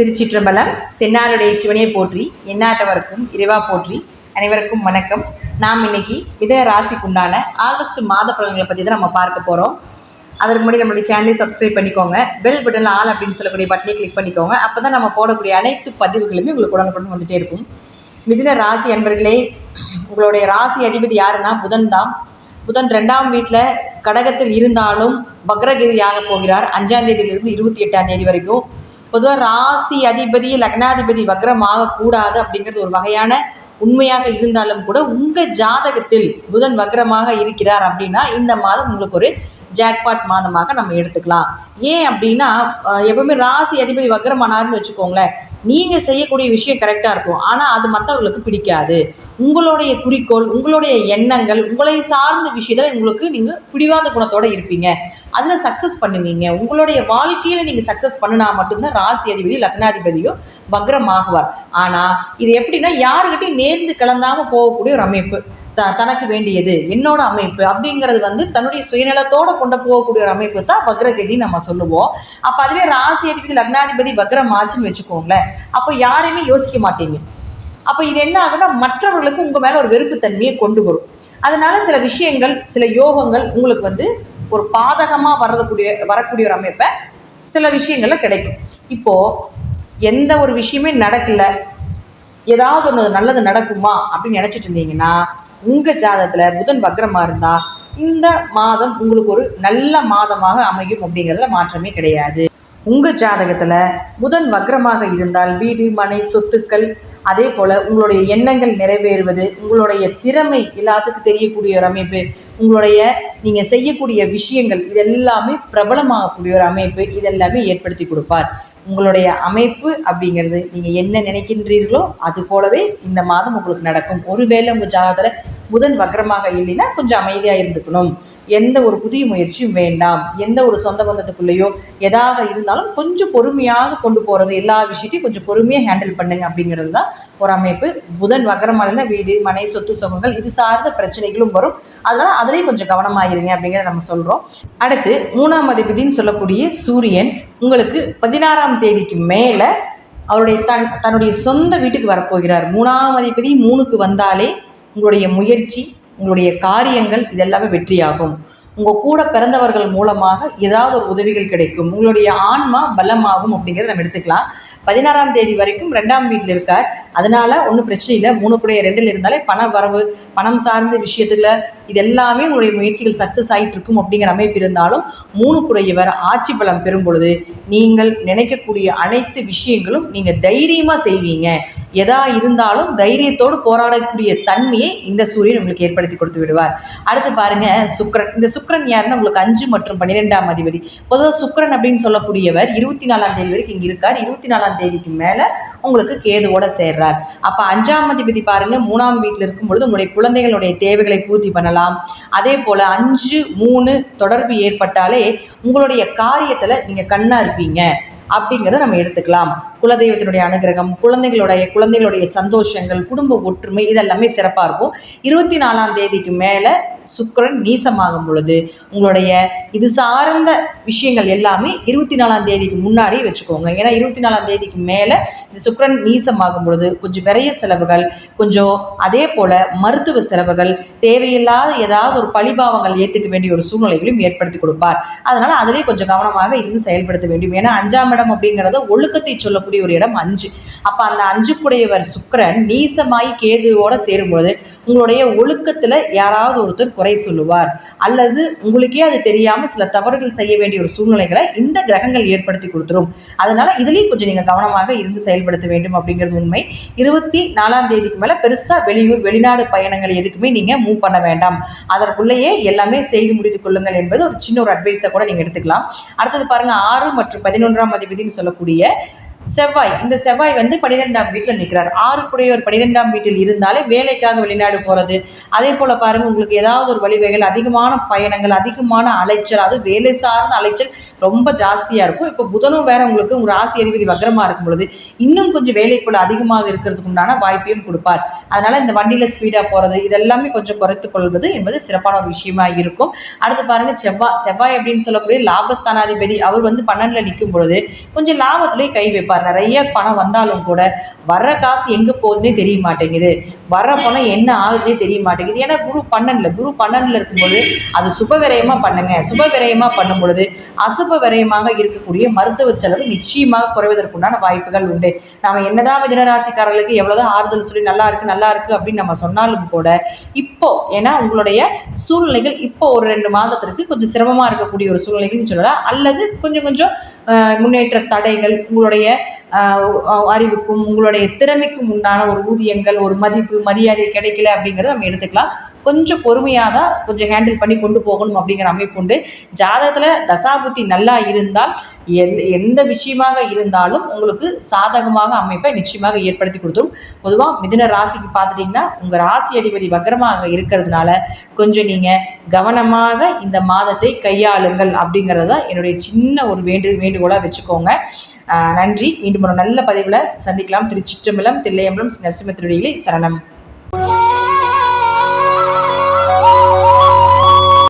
திருச்சிற்றம்பலம் தென்னாருடைய சிவனையை போற்றி எண்ணாட்டவருக்கும் இறைவா போற்றி அனைவருக்கும் வணக்கம். நாம் இன்னைக்கு மிதன ராசிக்குண்டான ஆகஸ்ட் மாத பலன்களை பற்றி தான் நம்ம பார்க்க போகிறோம் அதற்கு முன்னாடி நம்மளுடைய சேனலை சப்ஸ்கிரைப் பண்ணிக்கோங்க. பெல் பட்டனில் ஆல் அப்படின்னு சொல்லக்கூடிய பட்டனை கிளிக் பண்ணிக்கோங்க. அப்போ தான் நம்ம போடக்கூடிய அனைத்து பதிவுகளுமே உங்களுக்கு உடனுக்குடன் வந்துட்டே இருக்கும். மிதின ராசி அன்பர்களே உங்களுடைய ராசி அதிபதி யாருன்னா புதன் தான். புதன் ரெண்டாம் வீட்டில் கடகத்தில் இருந்தாலும் வக்ரகிரியாக போகிறார். அஞ்சாம் தேதியிலிருந்து இருபத்தி எட்டாம் தேதி வரைக்கும் பொதுவாக ராசி அதிபதி லக்னாதிபதி வக்ரமாக கூடாது அப்படிங்கிறது ஒரு வகையான உண்மையாக இருந்தாலும் கூட உங்கள் ஜாதகத்தில் புதன் வக்ரமாக இருக்கிறார் அப்படின்னா இந்த மாதம் உங்களுக்கு ஒரு ஜாக்பாட் மாதமாக நம்ம எடுத்துக்கலாம். ஏன் அப்படின்னா எப்பவுமே ராசி அதிபதி வக்ரமானார்னு வச்சுக்கோங்களேன். நீங்கள் செய்யக்கூடிய விஷயம் கரெக்டாக இருக்கும். ஆனால் அது மற்றவர்களுக்கு பிடிக்காது. உங்களுடைய குறிக்கோள் உங்களுடைய எண்ணங்கள் உங்களை சார்ந்த விஷயத்தில் உங்களுக்கு நீங்கள் பிடிவாத குணத்தோட இருப்பீங்க. அதில் சக்ஸஸ் பண்ணுவீங்க. உங்களுடைய வாழ்க்கையில் நீங்கள் சக்ஸஸ் பண்ணினா மட்டும்தான் ராசி அதிபதி லக்னாதிபதியும் வக்ரமாகுவார். ஆனால் இது எப்படின்னா யாருக்கிட்டையும் நேர்ந்து கலந்தாமல் போகக்கூடிய ஒரு அமைப்பு. த தனக்கு வேண்டியது என்னோட அமைப்பு அப்படிங்கிறது வந்து தன்னுடைய சுயநலத்தோடு கொண்டு போகக்கூடிய ஒரு அமைப்பு தான் வக்ரகதி நம்ம சொல்லுவோம். அப்போ அதுவே ராசி அதிபதி லக்னாதிபதி வக்ரம் ஆச்சுன்னு வச்சுக்கோங்களேன். அப்போ யாரையுமே யோசிக்க மாட்டீங்க. அப்போ இது என்ன ஆகும்னா மற்றவர்களுக்கு உங்கள் மேலே ஒரு வெறுப்புத்தன்மையை கொண்டு வரும். அதனால சில விஷயங்கள் சில யோகங்கள் உங்களுக்கு வந்து ஒரு பாதகமாக வரக்கூடிய வரக்கூடிய ஒரு அமைப்பை சில விஷயங்களில் கிடைக்கும். இப்போது எந்த ஒரு விஷயமே நடக்கல. ஏதாவது ஒன்று நல்லது நடக்குமா அப்படின்னு நினச்சிட்டு இருந்தீங்கன்னா உங்கள் ஜாதகத்தில் புதன் வக்ரமாக இருந்தால் இந்த மாதம் உங்களுக்கு ஒரு நல்ல மாதமாக அமையும் அப்படிங்கிறதுல மாற்றமே கிடையாது. உங்கள் ஜாதகத்தில் புதன் வக்ரமாக இருந்தால் வீடு மனை சொத்துக்கள் அதே போல் உங்களுடைய எண்ணங்கள் நிறைவேறுவது உங்களுடைய திறமை எல்லாத்துக்கும் தெரியக்கூடிய ஒரு அமைப்பு உங்களுடைய நீங்கள் செய்யக்கூடிய விஷயங்கள் இதெல்லாமே பிரபலமாகக்கூடிய ஒரு அமைப்பு இதெல்லாமே ஏற்படுத்தி கொடுப்பார். உங்களுடைய அமைப்பு அப்படிங்கிறது நீங்கள் என்ன நினைக்கின்றீர்களோ அது போலவே இந்த மாதம் உங்களுக்கு நடக்கும். ஒருவேளை உங்கள் ஜாதகத்தில் புதன் வக்ரமாக இல்லைன்னா கொஞ்சம் அமைதியாக இருந்துக்கணும். எந்த ஒரு புதிய முயற்சியும் வேண்டாம். எந்த ஒரு சொந்த பந்தத்துக்குள்ளேயோ எதாக இருந்தாலும் கொஞ்சம் பொறுமையாக கொண்டு போகிறது எல்லா விஷயத்தையும் கொஞ்சம் பொறுமையாக ஹேண்டில் பண்ணுங்க அப்படிங்கிறது தான் ஒரு அமைப்பு. புதன் வகரமான வீடு மனை சொத்து சுகங்கள் இது சார்ந்த பிரச்சனைகளும் வரும். அதனால் அதுலேயும் கொஞ்சம் கவனமாயிருங்க அப்படிங்கிறத நம்ம சொல்கிறோம் அடுத்து மூணாம் அதிபதினு சொல்லக்கூடிய சூரியன் உங்களுக்கு பதினாறாம் தேதிக்கு மேலே அவருடைய தன் தன்னுடைய சொந்த வீட்டுக்கு வரப்போகிறார். மூணாம் அதிபதி மூணுக்கு வந்தாலே உங்களுடைய முயற்சி உங்களுடைய காரியங்கள் இதெல்லாமே வெற்றியாகும். உங்கள் கூட பிறந்தவர்கள் மூலமாக ஏதாவது ஒரு உதவிகள் கிடைக்கும். உங்களுடைய ஆன்மா பலமாகும் அப்படிங்கிறத நம்ம எடுத்துக்கலாம். பதினாறாம் தேதி வரைக்கும் ரெண்டாம் வீட்டில் இருக்கார். அதனால் ஒன்றும் பிரச்சனை இல்லை. மூணு கூட ரெண்டில் இருந்தாலே பண வரவு பணம் சார்ந்த விஷயத்தில் இது எல்லாமே உங்களுடைய முயற்சிகள் சக்ஸஸ் ஆகிட்டு இருக்கும் அப்படிங்கிற அமைப்பு இருந்தாலும் மூணு குறையவர் ஆட்சி பலம் பெறும் பொழுது நீங்கள் நினைக்கக்கூடிய அனைத்து விஷயங்களும் நீங்கள் தைரியமாக செய்வீங்க. எதா இருந்தாலும் தைரியத்தோடு போராடக்கூடிய தன்மையை இந்த சூரியன் உங்களுக்கு ஏற்படுத்தி கொடுத்து விடுவார். அடுத்து பாருங்க சுக்ரன் இந்த சுக்ரன் யாருன்னா உங்களுக்கு அஞ்சு மற்றும் பன்னிரெண்டாம் அதிபதி. பொதுவாக சுக்ரன் அப்படின்னு சொல்லக்கூடியவர் இருபத்தி நாலாம் தேதி வரைக்கும் இங்கே இருக்கார். இருபத்தி நாலாம் தேதிக்கு மேலே உங்களுக்கு கேதுவோட சேர்றார். அப்போ அஞ்சாம் அதிபதி பாருங்க மூணாம் வீட்டில் இருக்கும் பொழுது உங்களுடைய குழந்தைகளுடைய தேவைகளை பூர்த்தி பண்ணலாம். அதே போல் அஞ்சு மூணு தொடர்பு ஏற்பட்டாலே உங்களுடைய காரியத்தில் நீங்கள் கண்ணா இருப்பீங்க. அப்படிங்கிறத நம்ம எடுத்துக்கலாம். குலதெய்வத்தினுடைய அனுகிரகம் குழந்தைகளுடைய குழந்தைகளுடைய சந்தோஷங்கள் குடும்ப ஒற்றுமை இதெல்லாமே சிறப்பாக இருக்கும். இருபத்தி நாலாம் தேதிக்கு மேலே சுக்கரன் நீசமாகும் பொழுது உங்களுடைய இது சார்ந்த விஷயங்கள் எல்லாமே இருபத்தி நாலாம் தேதிக்கு முன்னாடி வச்சுக்கோங்க. ஏன்னா இருபத்தி நாலாம் தேதிக்கு மேலே இந்த சுக்கரன் நீசமாகும் பொழுது கொஞ்சம் விரைய செலவுகள் கொஞ்சம் அதே போல் மருத்துவ செலவுகள் தேவையில்லாத ஏதாவது ஒரு பழிபாவங்கள் ஏற்றுக்க வேண்டிய ஒரு சூழ்நிலைகளையும் ஏற்படுத்தி கொடுப்பார். அதனால் அதுவே கொஞ்சம் கவனமாக இருந்து செயல்படுத்த வேண்டும். ஏன்னா அஞ்சாம் இடம் அப்படிங்கிறத ஒழுக்கத்தை சொல்லக்கூடிய ஒரு இடம் அஞ்சு. அப்போ அந்த அஞ்சுக்குடையவர் சுக்கரன் நீசமாய் கேதுவோட சேரும்பொழுது உங்களுடைய ஒழுக்கத்தில் யாராவது ஒருத்தர் குறை சொல்லுவார். அல்லது உங்களுக்கே அது தெரியாமல் சில தவறுகள் செய்ய வேண்டிய ஒரு சூழ்நிலைகளை இந்த கிரகங்கள் ஏற்படுத்தி கொடுத்துரும். அதனால இதுலேயும் கொஞ்சம் நீங்கள் கவனமாக இருந்து செயல்படுத்த வேண்டும் அப்படிங்கிறது உண்மை. இருபத்தி நாலாம் தேதிக்கு மேலே பெருசாக வெளியூர் வெளிநாடு பயணங்கள் எதுக்குமே நீங்கள் மூவ் பண்ண வேண்டாம். அதற்குள்ளேயே எல்லாமே செய்து முடித்து கொள்ளுங்கள் என்பது ஒரு சின்ன ஒரு அட்வைஸை கூட நீங்கள் எடுத்துக்கலாம். அடுத்தது பாருங்கள் ஆறு மற்றும் பதினொன்றாம் அதிபதினு சொல்லக்கூடிய செவ்வாய் இந்த செவ்வாய் வந்து பன்னிரெண்டாம் வீட்டில் நிற்கிறார் ஆறு குடையவர் பன்னிரெண்டாம் வீட்டில் இருந்தாலே வேலைக்காக வெளிநாடு போகிறது அதே போல் பாருங்க உங்களுக்கு ஏதாவது ஒரு வழிவகைகள் அதிகமான பயணங்கள் அதிகமான அலைச்சல் அது வேலை சார்ந்த அலைச்சல் ரொம்ப ஜாஸ்தியாக இருக்கும். இப்போ புதனும் வேற உங்களுக்கு உங்கள் ராசி அதிபதி வக்ரமாக இருக்கும் பொழுது இன்னும் கொஞ்சம் வேலைக்குள்ள அதிகமாக இருக்கிறதுக்கு உண்டான வாய்ப்பையும் கொடுப்பார். அதனால இந்த வண்டியில் ஸ்பீடாக போகிறது இதெல்லாமே கொஞ்சம் குறைத்து கொள்வது என்பது சிறப்பான ஒரு விஷயமா இருக்கும். அடுத்து பாருங்க செவ்வாய் செவ்வாய் அப்படின்னு சொல்லக்கூடிய லாபஸ்தானாதிபதி அவர் வந்து பன்னெண்டில் நிற்கும் பொழுது கொஞ்சம் லாபத்துலேயே கை வைப்பார். நிறைய பணம் வந்தாலும் கூட வர்ற காசு எங்கே போகுதுன்னே தெரிய மாட்டேங்குது. வர்ற பணம் என்ன ஆகுதுன்னே தெரிய மாட்டேங்குது. ஏன்னா குரு பன்னெண்டில் குரு பன்னெண்டில் இருக்கும்பொழுது அது சுப விரயமாக பண்ணுங்க. சுப விரயமாக பண்ணும் பொழுது அசுப விரயமாக இருக்கக்கூடிய மருத்துவ செலவு நிச்சயமாக குறைவதற்குண்டான வாய்ப்புகள் உண்டு. நாம் என்னதான் மிதனராசிக்காரர்களுக்கு எவ்வளோதான் ஆறுதல் சொல்லி நல்லா இருக்கு நல்லா இருக்கு அப்படின்னு நம்ம சொன்னாலும் கூட இப்போ ஏன்னா உங்களுடைய சூழ்நிலைகள் இப்போ ஒரு ரெண்டு மாதத்திற்கு கொஞ்சம் சிரமமாக இருக்கக்கூடிய ஒரு சூழ்நிலைகள்னு சொல்லலாம். அல்லது கொஞ்சம் கொஞ்சம் முன்னேற்ற தடைகள் உங்களுடைய அறிவுக்கும் உங்களுடைய திறமைக்கும் உண்டான ஒரு ஊதியங்கள் ஒரு மதிப்பு மரியாதை கிடைக்கல அப்படிங்கிறத நம்ம எடுத்துக்கலாம். கொஞ்சம் பொறுமையாக தான் கொஞ்சம் ஹேண்டில் பண்ணி கொண்டு போகணும் அப்படிங்கிற அமைப்பு உண்டு. ஜாதகத்தில் தசாபுத்தி நல்லா இருந்தால் எந்த எந்த விஷயமாக இருந்தாலும் உங்களுக்கு சாதகமாக அமைப்பை நிச்சயமாக ஏற்படுத்தி கொடுத்துரும். பொதுவாக மிதுன ராசிக்கு பார்த்துட்டிங்கன்னா உங்கள் ராசி அதிபதி வக்கரமாக இருக்கிறதுனால கொஞ்சம் நீங்கள் கவனமாக இந்த மாதத்தை கையாளுங்கள் அப்படிங்கிறது தான் என்னுடைய சின்ன ஒரு வேண்டு வேண்டுகோளாக வச்சுக்கோங்க. நன்றி. மீண்டும் ஒரு நல்ல பதிவில் சந்திக்கலாம். திருச்சிற்றம்பலம் தில்லையம்பலம் நரசிம்ம சரணம்.